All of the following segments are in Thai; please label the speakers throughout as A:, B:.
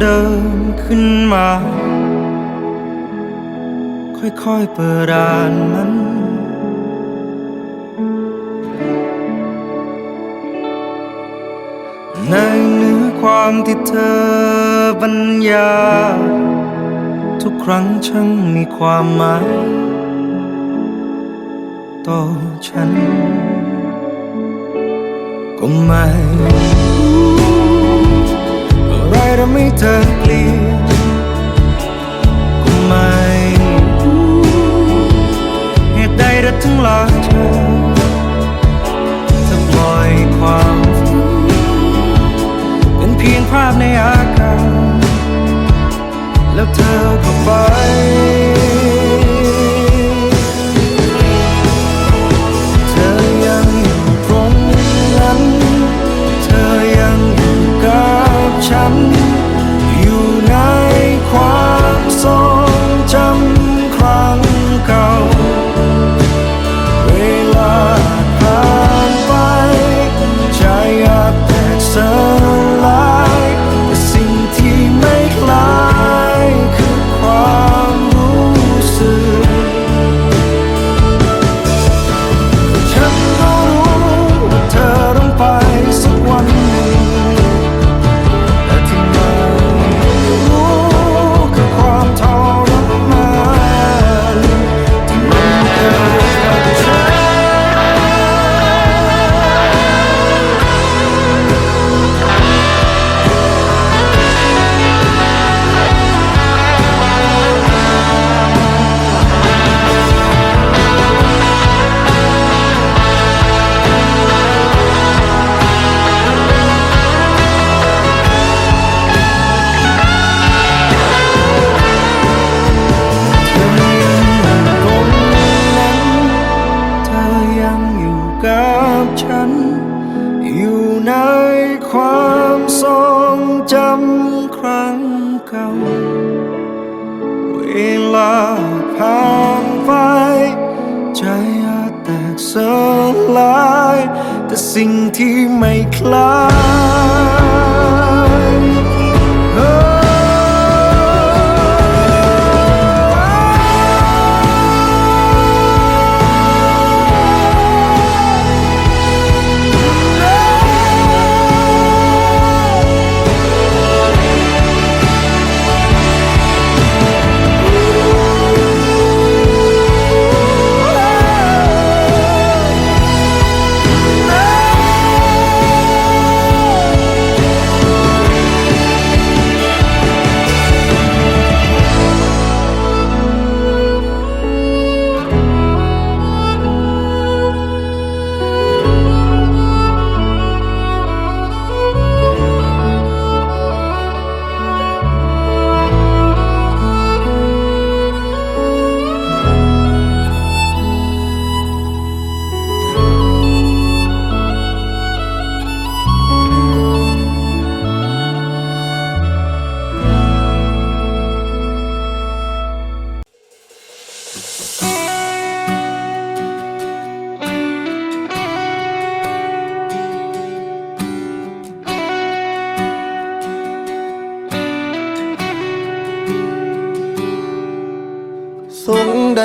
A: เดิมขึ้นมา ค่อยๆเปิดอ่านมันในเนื้อความที่เธอบรรยายทุกครั้งช่างมีความหมายต่อฉัน ก็ไม่รู้ ไรทำให้เธอเปลี่ยนก็ไม่รู้เหตุใดเธอถึงหละเธอจะปล่อยความฝันเป็นเพียงภาพในอากาศแล้วเธอก็ไป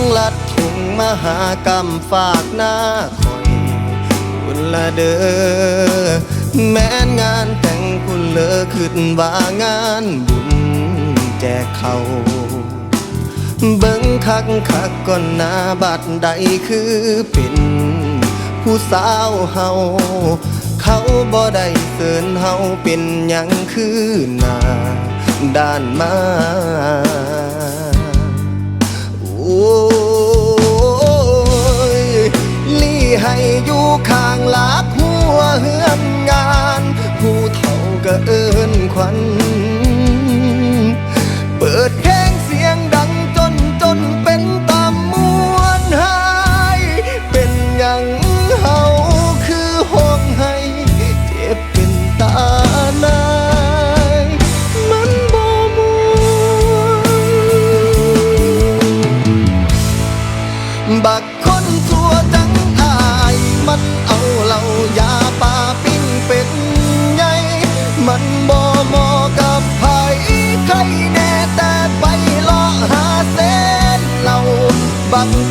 B: างลัดถุงมหากรรมฝากหน้าคอยคุณละเด้อแม้นงานแต่งคุณเลอขึ้นว่างานบุญแจกเขาเบิ่งคักคักก่อนหน้าบัดใดคือเป็นผู้สาวเฮาเขาบ่ได้เสินเฮาเป็นหยังคือหน้าด้านมา ยลี่ให้อยู่ข้างลากหัวเฮือนงาน ผู้เฒ่าก็เอิ้นควัน บั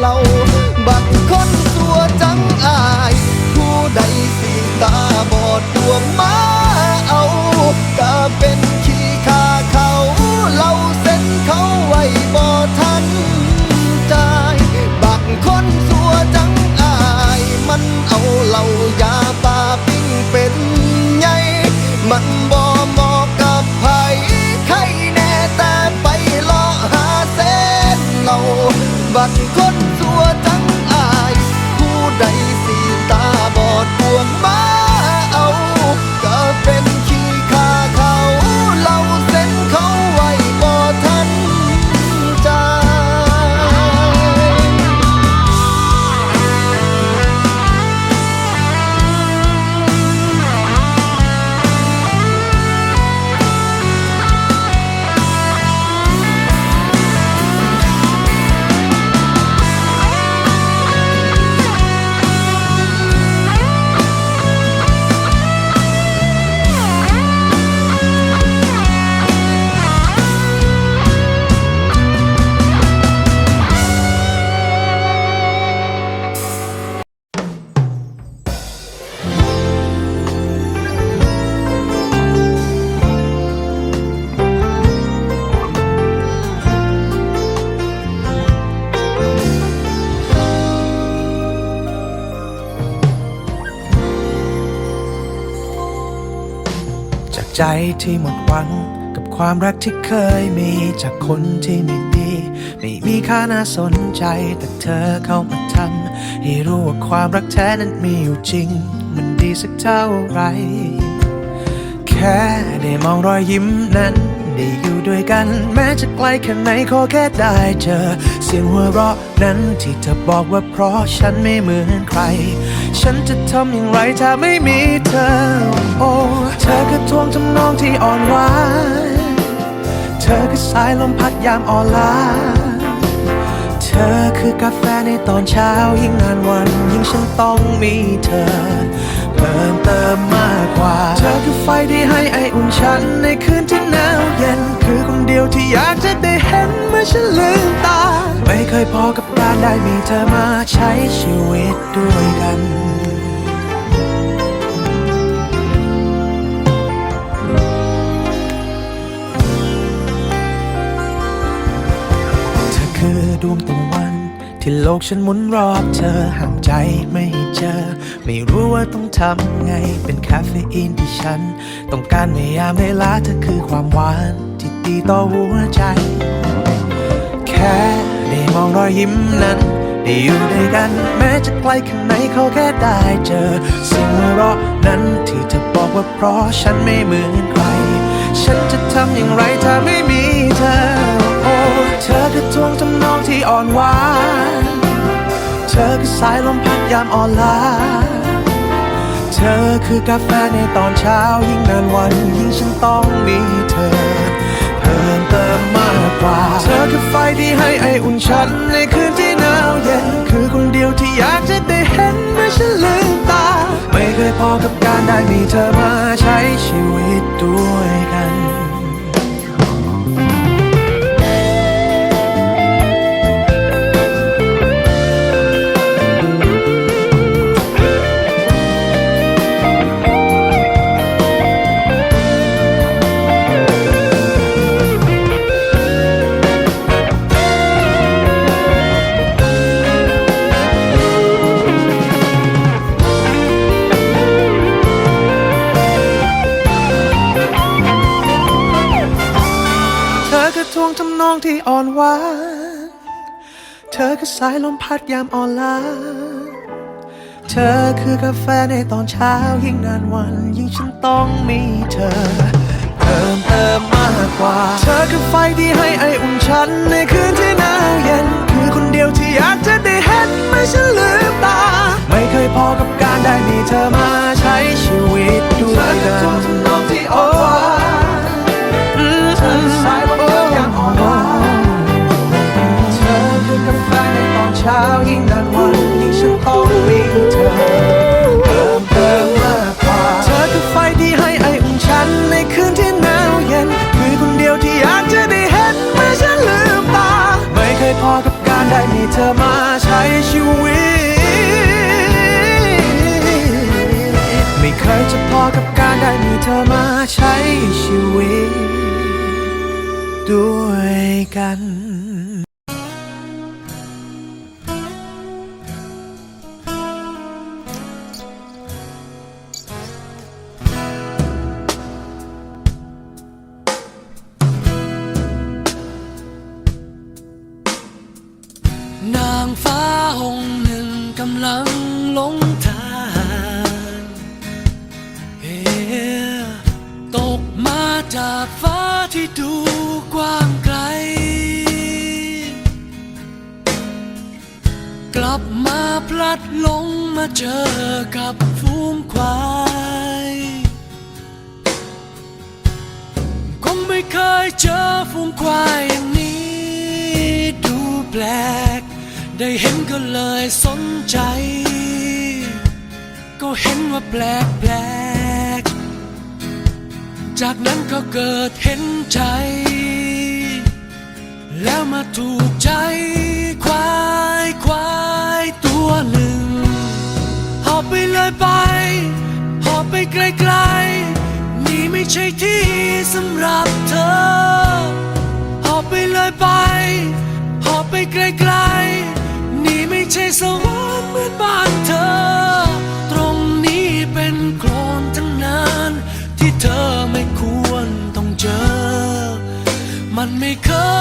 B: เราบัก ใจที่หมดหวั
C: ง กับความรักที่เคยมีจากคนที่ไม่ดี ไม่มีค่าน่าสนใจแต่เธอเข้ามาทำให้รู้ว่าความรักแท้นั้นมีอยู่จริง มันดีสักเท่าไหรแค่ได้มองรอยยิ้มนั้นได้อยู่ด้วยกัน แม้จะไกลแค่ไหนขอแค่ได้เจอ สียงหัวเราะนั้นที่เธอบอกว่าเพราะฉันไม่เหมือนใคร ฉันจะทำอย่างไรถ้าไม่มีเธอ โอ้เธอคือทวงทำนองที่อ่อนหวานเธอคือสายลมพัดยามอ่อนล้าเธอคือกาแฟในตอนเช้ายิ่งนานวัน ยิ่งฉันต้องมีเธอ เพิ่มเติมมากกว่า เธอคือไฟที่ให้ไออุ่นฉันในคืนที่หนาวเย็น คือคนเดียวที่อยากจะได้เห็นเมื่อฉันลืมตา ไม่เคยพอกับการได้มีเธอมาใช้ชีวิตด้วยกัน เธอคือดวงตะวัน ที่โลกฉันหมุนรอบเธอห่างใจไม่เจอ ไม่รู้ว่าต้องทำไงเป็นคาเฟอีนที่ฉัน ต้องการในยามเวลาเธอคือความหวาน ที่ดีต่อหัวใจแค่ มองรอยยิ้มนั้นได้อยู่ด้วยกันแม้จะไกลแค่ไหนเขาแค่ได้เจอสียงหัวเราะนั้นที่เธอบอกว่าเพราะฉันไม่เหมือนใคร ฉันจะทำอย่างไรถ้าไม่มีเธอ โอ้เธอคือทวงทำนองที่อ่อนหวานเธอคือสายลมพัดยามอ่อนล้าเธอคือกาแฟในตอนเช้ายิ่งนานวันยิ่งฉันต้องมีเธอ พิ่มเติมมากกว่า เธอคือไฟที่ให้ไออุ่นฉันในคืนที่หนาวเย็น คือคนเดียวที่อยากจะได้เห็นเมื่อฉันลืมตา ไม่เคยพอกับการได้มีเธอมาใช้ชีวิตด้วยกัน ที่อ่อนหวาน เธอคือสายลมพัดยามอ่อนล้า เธอคือกาแฟในตอนเช้ายิ่งนานวัน ยิ่งฉันต้องมีเธอ เพิ่มเติมมากกว่า เธอคือไฟที่ให้ไออุ่นฉันในคืนที่หนาวเย็น คือคนเดียวที่อยากจะได้เห็นเมื่อฉันลืมตา ไม่เคยพอกับการได้มีเธอมาใช้ชีวิตด้วยกัน เธอมาใช้ชีวิต ไม่เคยจะพอกับการได้มีเธอมาใช้ชีวิต ด้วยกัน
D: น กำลังหลงทางเฮ้ตกมาจากฟ้าที่ดูกว้างไกล กลับมาพลัดหลงมาเจอกับฝูงควายคงไม่เคยเจอฝูงควายอย่างนี้ดูแปลก ได้เห็นก็เลยสนใจ ก็เห็นว่าแปลกแปลก จากนั้นก็เกิดเห็นใจ แล้วมาถูกใจควายควายตัวหนึ่ง หอบไปเลยไป หอบไปไกลๆ นี่ไม่ใช่ที่สำหรับเธอ หอบไปเลยไป หอบไปไกลๆนี่ ไม่ใช่สวรรค์เหมือนบ้านเธอ ตรงนี้เป็นโคลนทั้งนั้น ที่เธอไม่ควรต้องเจอ มันไม่เคย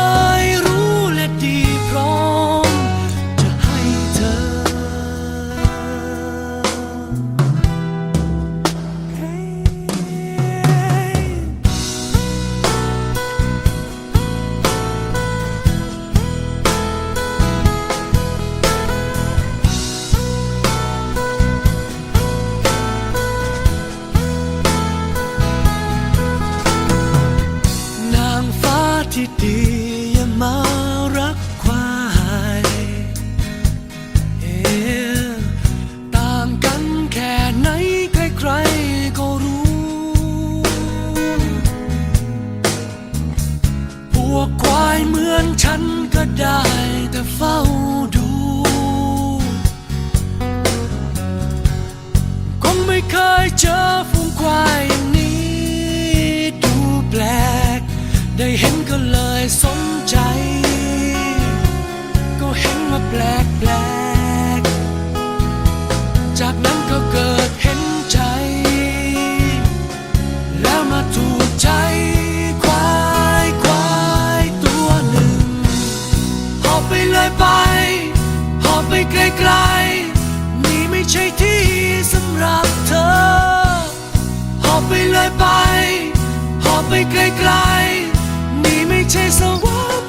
D: ปลกแปลกจากนั้นก็เกิดเห็นใจ แล้วมาถูกใจควายควายตัวหนึ่ง หอบไปเลยไป หอบไปไกลๆ นี่ไม่ใช่ที่สำหรับเธอ หอบไปเลยไป หอบไปไกลๆ นี่ไม่ใช่สวรรค์